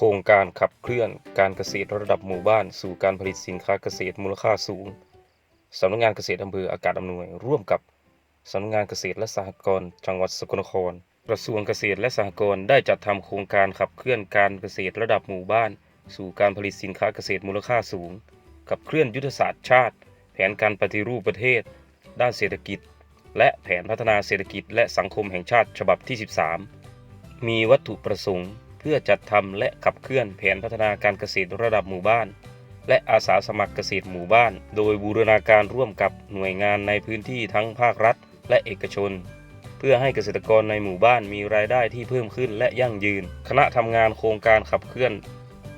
โครงการขับเคลื่อนการเกษตรระดับหมู่บ้าน สู่การผลิตสินค้าเกษตรมูลค่าสูงสำนักงานเกษตรอำเภออากาศอำนวย ร่วมกับสำนักงานเกษตรและสหกรณ์จังหวัดสกลนคร กระทรวงเกษตรและสหกรณ์ได้จัดทำโครงการขับเคลื่อนการเกษตรระดับหมู่บ้าน สู่การผลิตสินค้าเกษตรมูลค่าสูง ขับเคลื่อนยุทธศาสตร์ชาติ แผนการปฏิรูปประเทศ ด้านเศรษฐกิจ และแผนพัฒนาเศรษฐกิจและสังคมแห่งชาติฉบับที่ 13 มีวัตถุประสงค์ เพื่อจัดทำและขับเคลื่อนแผนพัฒนาการเกษตรระดับหมู่บ้าน และอาสาสมัครเกษตรหมู่บ้าน โดยบูรณาการร่วมกับหน่วยงานในพื้นที่ทั้งภาครัฐ และเอกชน เพื่อให้เกษตรกรในหมู่บ้านมีรายได้ที่เพิ่มขึ้นและยั่งยืน คณะทำงานโครงการขับเคลื่อน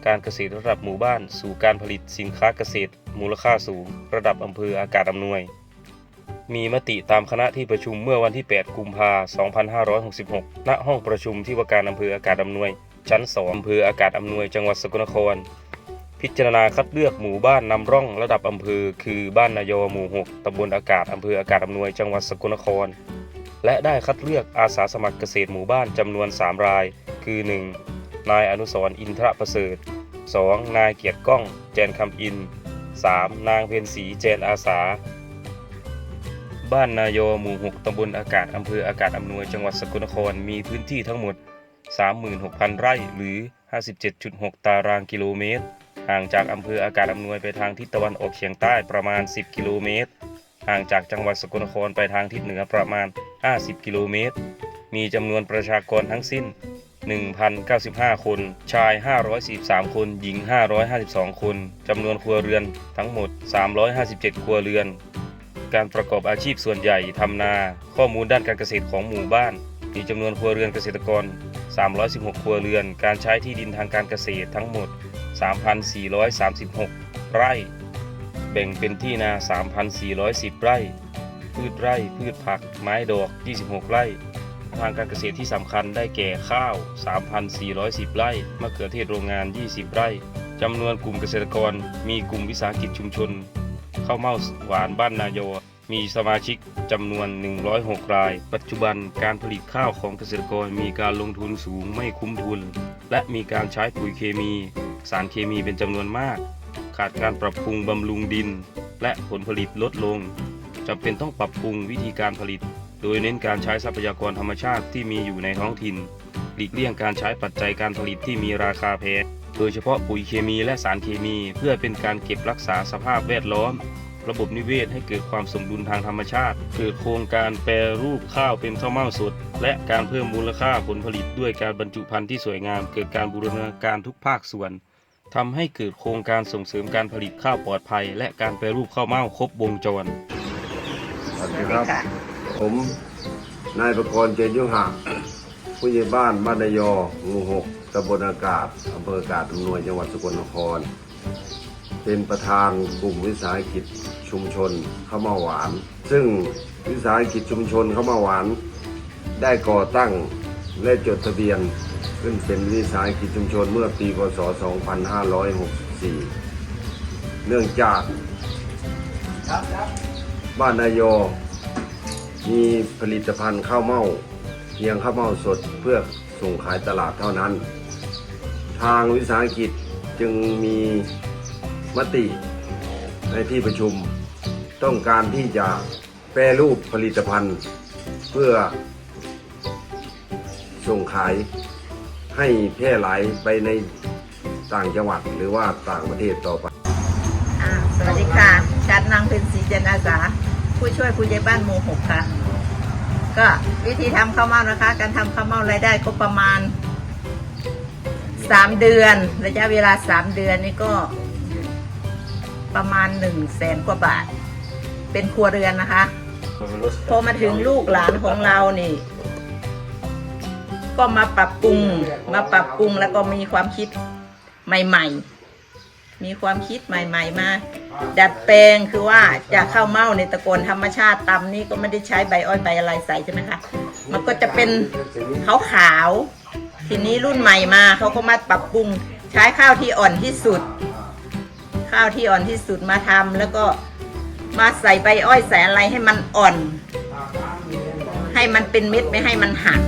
การเกษตรระดับหมู่บ้าน สู่การผลิตสินค้าเกษตร มูลค่าสูง ระดับอำเภออากาศอำนวย มีมติตามคณะที่ประชุมเมื่อวันที่ 8 กุมภาพันธ์ 2566 ณ ห้องประชุมที่ว่าการอำเภออากาศอำนวย ชั้น2อำเภออากาศอำนวยจังหวัดสกลนคร พิจารณาคัดเลือกหมู่บ้านนำร่องระดับอำเภอ คือบ้านนายอหมู่ 6ตำบลอากาศอำเภออากาศอำนวยจังหวัดสกลนคร และได้คัดเลือกอาสาสมัครเกษตรหมู่บ้านจำนวน 3 ราย คือ 1. นายอนุสรอินทรประเสริฐ 2. นายเกียรติก้อง แจนคำอิน 3. นางเพ็ญศรีแจนอาสา บ้านนายอหมู่ 6ตำบลอากาศอำเภออากาศอำนวยจังหวัดสกลนครมีพื้นที่ทั้งหมด 36,000 ไร่ หรือ 57.6 ตารางกิโลเมตร ห่างจากอำเภออากาศอำนวยไปทางทิศตะวันออกเฉียงใต้ประมาณ 10 กิโลเมตร ห่างจากจังหวัดสกลนครไปทางทิศเหนือประมาณ 50 กิโลเมตร มีจำนวนประชากรทั้งสิ้น 1,095 คน ชาย 543 คน หญิง 552 คน จำนวนครัวเรือนทั้งหมด 357 ครัวเรือน การประกอบอาชีพส่วนใหญ่ทำนา ข้อมูลด้านการเกษตรของหมู่บ้าน มีจำนวนครัวเรือนเกษตรกร 316 ครัวเรือน การใช้ที่ดินทางการเกษตรทั้งหมด 3,436 ไร่ แบ่งเป็นที่นา 3,410 ไร่ พืชไร่ พืชผัก ไม้ดอก 26 ไร่ ทางการเกษตรที่สำคัญได้แก่ข้าว 3,410 ไร่ มะเขือเทศโรงงาน 20 ไร่ จำนวนกลุ่มเกษตรกร มีกลุ่มวิสาหกิจชุมชนข้าวเม่าหวานบ้านนายอ มีสมาชิกจำนวน 106 ราย ปัจจุบันการผลิตข้าวของเกษตรกรมีการลงทุนสูงไม่คุ้มทุน และมีการใช้ปุ๋ยเคมี สารเคมีเป็นจำนวนมาก ขาดการปรับปรุงบำรุงดิน และผลผลิตลดลงจำเป็นต้องปรับปรุงวิธีการผลิต โดยเน้นการใช้ทรัพยากรธรรมชาติที่มีอยู่ในท้องถิ่นหลีกเลี่ยงการใช้ปัจจัยการผลิตที่มีราคาแพงโดยเฉพาะปุ๋ยเคมีและสารเคมี เพื่อเป็นการเก็บรักษาสภาพแวดล้อม ระบบนิเวศให้เกิดความสมดุลทางธรรมชาติ เกิดโครงการแปรรูปข้าวเป็นข้าวเม่าสด และการเพิ่มมูลค่าผลผลิตด้วยการบรรจุภัณฑ์ที่สวยงาม เกิดการบูรณาการทุกภาคส่วนทำให้เกิดโครงการส่งเสริมการผลิตข้าวปลอดภัย และการแปรรูปข้าวเม่าครบวงจรสวัสดีครับ ผมนายประกรณ์เจนยุหะผู้ใหญ่บ้านบ้านนายอหมู่หกตำบลอากาศอำเภออากาศอำนวยจังหวัดสกลนคร เป็นประธานกลุ่มวิสาหกิจชุมชนข้าวเมาหวาน ซึ่งวิสาหกิจชุมชนข้าวเมาหวาน ได้ก่อตั้งและจดทะเบียน ขึ้นเป็นวิสาหกิจชุมชนเมื่อปีพศ 2564 เนื่องจากบ้านนายอมีผลิตภัณฑ์ข้าวเม่าเพียงข้าวเม่าสดเพื่อส่งขายตลาดเท่านั้น ทางวิสาหกิจจึงมี มติในที่ประชุมต้องการที่จะแปรรูปผลิตภัณฑ์ เพื่อส่งขายให้แพร่หลายไปในต่างจังหวัดหรือว่าต่างประเทศต่อไปอสวัสดีค่ะชัดนางเป็นศรีเจนอาสา ผู้ช่วยผู้ใหญ่บ้านหมู่หกค่ะ ก็วิธีทำข้าวเม่านะคะ การทำข้าวเม่ารายได้ก็ประมาณสามเดือน ระยะเวลาสามเดือนนี่ก็ ประมาณหนึ่งแสนกว่าบาท เป็นครัวเรือนนะคะ พอมาถึงลูกหลานของเรานี่ ก็มาปรับปรุงมาปรับปรุงแล้วก็มีความคิดใหม่ ๆ มีความคิดใหม่ ๆ มาดัดแปลงคือว่าจะข้าวเม่าในตะโกนธรรมชาติตำนี่ก็ไม่ได้ใช้ใบอ้อยใบอะไรใส่ใช่ไหมคะมันก็จะเป็นขาวขาวๆทีนี้รุ่นใหม่มาเขาก็มาปรับปรุงใช้ข้าวที่อ่อนที่สุด ข้าวที่อ่อนที่สุดมาทำแล้วก็มาใส่ใบอ้อยใส่อะไรให้มันอ่อน ให้มันเป็นเม็ดไม่ให้มันหัก